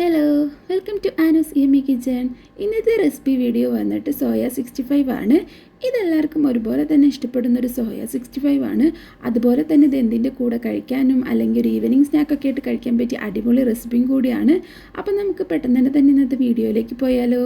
Hello welcome to ആനോസ് E M E kitchen ഇന്നത്തെ recipe video വന്നിട്ട് സോയ സിക്സ്റ്റി ഫൈവ് ആണ്. ഇതെല്ലാവർക്കും ഒരുപോലെ തന്നെ ഇഷ്ടപ്പെടുന്ന ഒരു സോയ സിക്സ്റ്റി ഫൈവ് ആണ്. അതുപോലെ തന്നെ ഇത് എന്തിന്റെ കൂടെ കഴിക്കാനും അല്ലെങ്കിൽ ഒരു ഈവനിങ് സ്നാക്കൊക്കെ ആയിട്ട് കഴിക്കാൻ പറ്റിയ അടിപൊളി റെസിപ്പിയും കൂടിയാണ്. അപ്പം നമുക്ക് പെട്ടെന്ന് തന്നെ തന്നെ ഇന്നത്തെ വീഡിയോയിലേക്ക് പോയാലോ.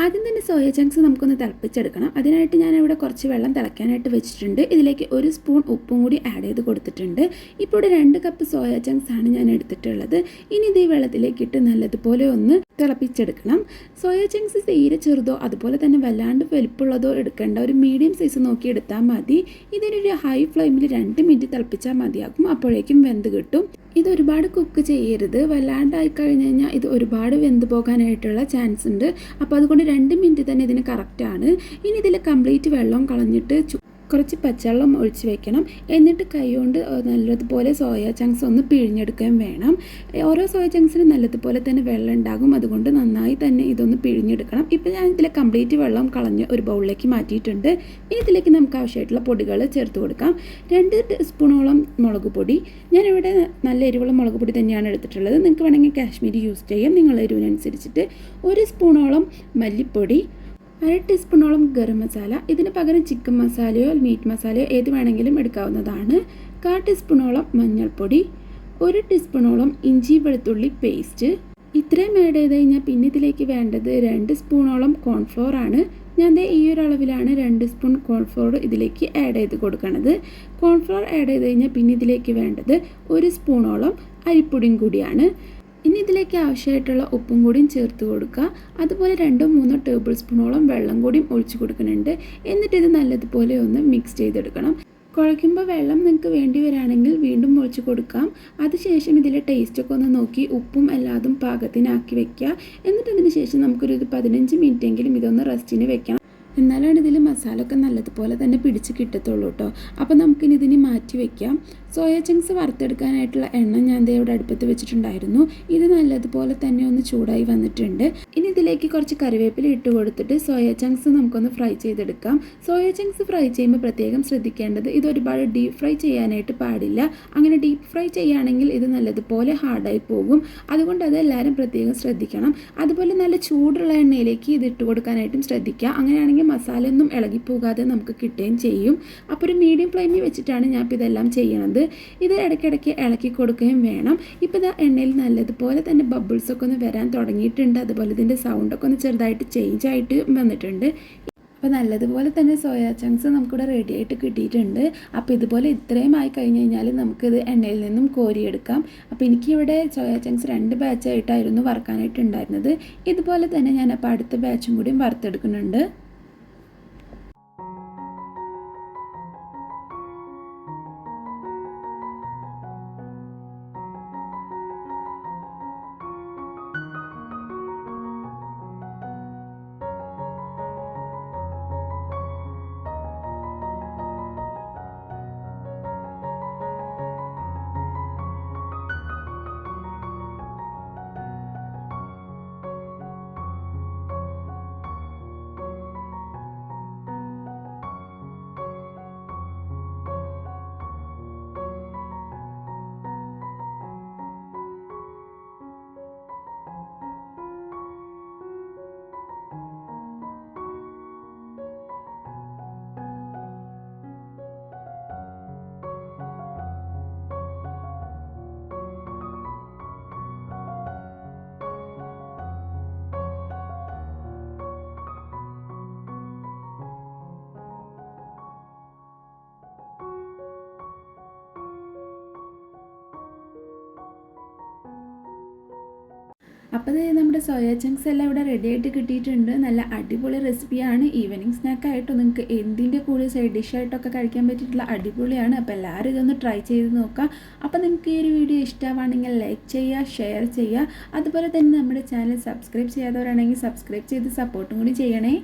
ആദ്യം തന്നെ സോയ ചങ്ക്സ് നമുക്കൊന്ന് തിളപ്പിച്ചെടുക്കണം. അതിനായിട്ട് ഞാൻ ഇവിടെ കുറച്ച് വെള്ളം തിളയ്ക്കാനായിട്ട് വെച്ചിട്ടുണ്ട്. ഇതിലേക്ക് ഒരു സ്പൂൺ ഉപ്പും കൂടി ആഡ് ചെയ്ത് കൊടുത്തിട്ടുണ്ട്. ഇപ്പോൾ ഇവിടെ രണ്ട് കപ്പ് സോയ ചങ്ക്സ് ആണ് ഞാൻ എടുത്തിട്ടുള്ളത്. ഇനി ഇത് ഈ വെള്ളത്തിലേക്ക് ഇട്ട് നല്ലതുപോലെ ഒന്ന് തിളപ്പിച്ചെടുക്കണം. സോയ ചങ്ക്സ് തീരെ ചെറുതോ അതുപോലെ തന്നെ വല്ലാണ്ട് വലുപ്പുള്ളതോ എടുക്കേണ്ട ഒരു മീഡിയം സൈസ് നോക്കി എടുത്താൽ മതി. ഇതിനൊരു ഹൈ ഫ്ലെയിമിൽ രണ്ട് മിനിറ്റ് തിളപ്പിച്ചാൽ മതിയാകും. അപ്പോഴേക്കും വെന്ത് കിട്ടും. ഇത് ഒരുപാട് കുക്ക് ചെയ്യരുത്. വല്ലാണ്ടായി കഴിഞ്ഞ് കഴിഞ്ഞാൽ ഇത് ഒരുപാട് വെന്ത് പോകാനായിട്ടുള്ള ചാൻസ് ഉണ്ട്. അപ്പോൾ അതുകൊണ്ട് രണ്ട് മിനിറ്റ് തന്നെ ഇതിന് കറക്റ്റാണ് ഇനി ഇതിൽ കംപ്ലീറ്റ് വെള്ളം കളഞ്ഞിട്ട് കുറച്ച് പച്ചവെള്ളം ഒഴിച്ച് വെക്കണം. എന്നിട്ട് കൈകൊണ്ട് നല്ലതുപോലെ സോയ ചങ്ക്സ് ഒന്ന് പിഴിഞ്ഞെടുക്കുകയും വേണം. ഓരോ സോയ ചങ്ക്സിനും നല്ലതുപോലെ തന്നെ വെള്ളം ഉണ്ടാകും. അതുകൊണ്ട് നന്നായി തന്നെ ഇതൊന്ന് പിഴിഞ്ഞെടുക്കണം. ഇപ്പോൾ ഞാൻ ഇതിലെ കംപ്ലീറ്റ് വെള്ളം കളഞ്ഞ് ഒരു ബൗളിലേക്ക് മാറ്റിയിട്ടുണ്ട്. ഇനി ഇതിലേക്ക് നമുക്ക് ആവശ്യമായിട്ടുള്ള പൊടികൾ ചേർത്ത് കൊടുക്കാം. രണ്ട് സ്പൂണോളം മുളക് പൊടി. ഞാനിവിടെ നല്ല എരിവുള്ള മുളക് പൊടി തന്നെയാണ് എടുത്തിട്ടുള്ളത്. നിങ്ങൾക്ക് വേണമെങ്കിൽ കാശ്മീരി യൂസ് ചെയ്യാം. നിങ്ങളുടെ എരിവിനനുസരിച്ചിട്ട് ഒരു സ്പൂണോളം മല്ലിപ്പൊടി. അര ടീസ്പൂണോളം ഗരം മസാല ഇതിന് പകരം ചിക്കൻ മസാലയോ മീറ്റ് മസാലയോ ഏത് വേണമെങ്കിലും എടുക്കാവുന്നതാണ്. കാ ടീസ്പൂണോളം മഞ്ഞൾപ്പൊടി ഒരു ടീസ്പൂണോളം ഇഞ്ചി വെളുത്തുള്ളി പേസ്റ്റ്. ഇത്രയും ആഡ് ചെയ്ത് കഴിഞ്ഞാൽ പിന്നെ ഇതിലേക്ക് വേണ്ടത് രണ്ട് സ്പൂണോളം കോൺഫ്ലോർ ആണ്. ഞാൻ ഈ ഒരു അളവിലാണ് രണ്ട് സ്പൂൺ കോൺഫ്ലോർ ഇതിലേക്ക് ആഡ് ചെയ്ത് കൊടുക്കുന്നത് കോൺഫ്ലോർ ആഡ് ചെയ്ത് കഴിഞ്ഞാൽ പിന്നെ ഇതിലേക്ക് വേണ്ടത് ഒരു സ്പൂണോളം അരിപ്പൊടിയും കൂടിയാണ്. ഇനി ഇതിലേക്ക് ആവശ്യമായിട്ടുള്ള ഉപ്പും കൂടിയും ചേർത്ത് കൊടുക്കുക. അതുപോലെ രണ്ടോ മൂന്നോ ടേബിൾ സ്പൂണോളം വെള്ളം കൂടിയും ഒഴിച്ചു കൊടുക്കുന്നുണ്ട്. എന്നിട്ട് ഇത് നല്ലതുപോലെ ഒന്ന് മിക്സ് ചെയ്തെടുക്കണം. കുഴയ്ക്കുമ്പോൾ വെള്ളം നിങ്ങൾക്ക് വേണ്ടി വരാണെങ്കിൽ വീണ്ടും ഒഴിച്ച് കൊടുക്കാം. അതിനുശേഷം ഇതിലെ ടേസ്റ്റൊക്കെ ഒന്ന് നോക്കി ഉപ്പും എല്ലാതും പാകത്തിനാക്കി വെക്കുക. എന്നിട്ട് അതിന് ശേഷം നമുക്കൊരു പതിനഞ്ച് മിനിറ്റ് എങ്കിലും ഇതൊന്ന് റെസ്റ്റിന് വെക്കണം. എന്നാലാണ് ഇതിൽ മസാല ഒക്കെ നല്ലതുപോലെ തന്നെ പിടിച്ച് കിട്ടത്തുള്ളൂ കേട്ടോ അപ്പോൾ നമുക്കിനി ഇതിന് മാറ്റി വെക്കാം. സോയ ചങ്ക്സ് വറുത്തെടുക്കാനായിട്ടുള്ള എണ്ണ ഞാൻ ദേ ഇവിടെ അടുപ്പത്ത് വെച്ചിട്ടുണ്ടായിരുന്നു. ഇത് നല്ലതുപോലെ തന്നെ ഒന്ന് ചൂടായി വന്നിട്ടുണ്ട്. ഇനി ഇതിലേക്ക് കുറച്ച് കറിവേപ്പില ഇട്ട് കൊടുത്തിട്ട് സോയ ചങ്ക്സ് നമുക്കൊന്ന് ഫ്രൈ ചെയ്തെടുക്കാം. സോയ ചങ്ക്സ് ഫ്രൈ ചെയ്യുമ്പോൾ പ്രത്യേകം ശ്രദ്ധിക്കേണ്ടത് ഇത് ഒരുപാട് ഡീപ്പ് ഫ്രൈ ചെയ്യാനായിട്ട് പാടില്ല. അങ്ങനെ ഡീപ്പ് ഫ്രൈ ചെയ്യുകയാണെങ്കിൽ ഇത് നല്ലതുപോലെ ഹാർഡായി പോകും. അതുകൊണ്ട് അത് എല്ലാവരും പ്രത്യേകം ശ്രദ്ധിക്കണം. അതുപോലെ നല്ല ചൂടുള്ള എണ്ണയിലേക്ക് ഇത് ഇട്ട് കൊടുക്കാനായിട്ടും ശ്രദ്ധിക്കുക അങ്ങനെയാണെങ്കിൽ മസാല ഒന്നും ഇളകിപ്പോകാതെ നമുക്ക് കിട്ടുകയും ചെയ്യും. അപ്പോൾ ഒരു മീഡിയം ഫ്ലെയിമിൽ വെച്ചിട്ടാണ് ഞാൻ ഇപ്പോൾ ഇതെല്ലാം ചെയ്യണത്. ഇത് ഇടയ്ക്കിടയ്ക്ക് ഇളക്കി കൊടുക്കുകയും വേണം. ഇപ്പോൾ ഇത് എണ്ണയിൽ നല്ലതുപോലെ തന്നെ ബബിൾസൊക്കെ ഒന്ന് വരാൻ തുടങ്ങിയിട്ടുണ്ട്. അതുപോലെ ഇതിന്റെ സൗണ്ടൊക്കെ ഒന്ന് ചെറുതായിട്ട് ചേഞ്ച് ആയിട്ട് വന്നിട്ടുണ്ട്. അപ്പോൾ നല്ലതുപോലെ തന്നെ സോയാ ചങ്ക്സ് നമുക്കിവിടെ റെഡി ആയിട്ട് കിട്ടിയിട്ടുണ്ട്. അപ്പോൾ ഇതുപോലെ ഇത്രയും ആയി കഴിഞ്ഞ് കഴിഞ്ഞാൽ നമുക്കിത് എണ്ണയിൽ നിന്നും കോരിയെടുക്കാം. അപ്പോൾ എനിക്കിവിടെ സോയാ ചങ്ക്സ് രണ്ട് ബാച്ചായിട്ടായിരുന്നു വറക്കാനായിട്ടുണ്ടായിരുന്നത്. ഇതുപോലെ തന്നെ ഞാൻ അപ്പോൾ അടുത്ത ബാച്ചും കൂടിയും വറുത്തെടുക്കുന്നുണ്ട്. അപ്പോൾ നമ്മുടെ സോയ ചങ്ക്സ് എല്ലാം ഇവിടെ റെഡി ആയിട്ട് കിട്ടിയിട്ടുണ്ട്. നല്ല അടിപൊളി റെസിപ്പിയാണ് ഈവനിങ് സ്നാക്കായിട്ടും നിങ്ങൾക്ക് എന്തിന്റെ കൂടെ സൈഡ് ഡിഷായിട്ടൊക്കെ കഴിക്കാൻ പറ്റിയിട്ടുള്ള അടിപൊളിയാണ്. അപ്പോൾ എല്ലാവരും ഇതൊന്ന് ട്രൈ ചെയ്ത് നോക്കാം. അപ്പോൾ നിങ്ങൾക്ക് ഈ ഒരു വീഡിയോ ഇഷ്ടമാണെങ്കിൽ ലൈക്ക് ചെയ്യുക ഷെയർ ചെയ്യുക അതുപോലെ തന്നെ നമ്മുടെ ചാനൽ സബ്സ്ക്രൈബ് ചെയ്യാത്തവരാണെങ്കിൽ സബ്സ്ക്രൈബ് ചെയ്ത് സപ്പോർട്ടും കൂടി ചെയ്യണേ.